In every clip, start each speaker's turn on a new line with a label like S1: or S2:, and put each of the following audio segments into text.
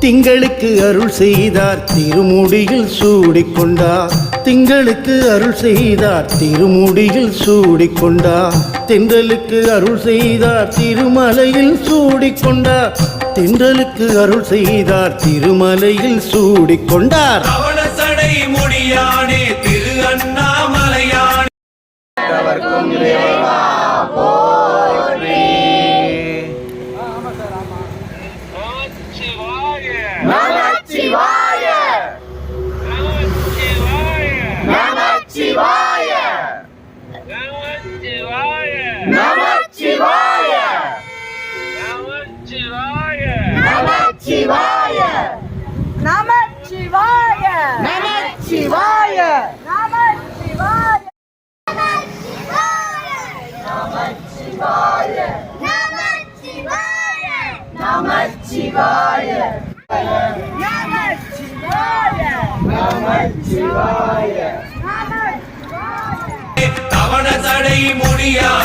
S1: திங்களுக்கு அருள் செய்தார் திருமுடியில் சூடிக்கொண்டார். திங்களுக்கு அருள் செய்தார் திருமுடியில் சூடிக்கொண்டார். தென்றலுக்கு அருள் செய்தார் திருமலையில் சூடிக்கொண்டார். தென்றலுக்கு அருள் செய்தார் திருமலையில் சூடிக்கொண்டார்.
S2: முடியானே திரு அண்ணாமலையானே.
S3: நமச்சிவாய நமச்சிவாய நமச்சிவாய நமச்சிவாய நமச்சிவாய நமச்சிவாய நமச்சிவாய நமச்சிவாய
S2: தவண சடை முடியானே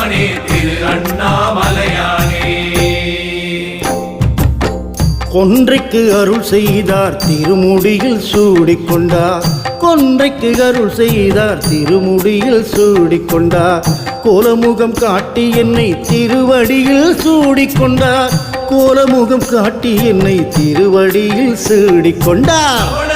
S1: கொன்றைக்கு அருள் செய்தார் திருமுடியில் சூடிக்கொண்டார். கொன்றைக்கு அருள் செய்தார் திருமுடியில் சூடிக்கொண்டார். கோலமுகம் காட்டி என்னை திருவடியில் சூடிக்கொண்டார். கோலமுகம் காட்டி என்னை திருவடியில் சூடிக்கொண்டார்.
S2: தவண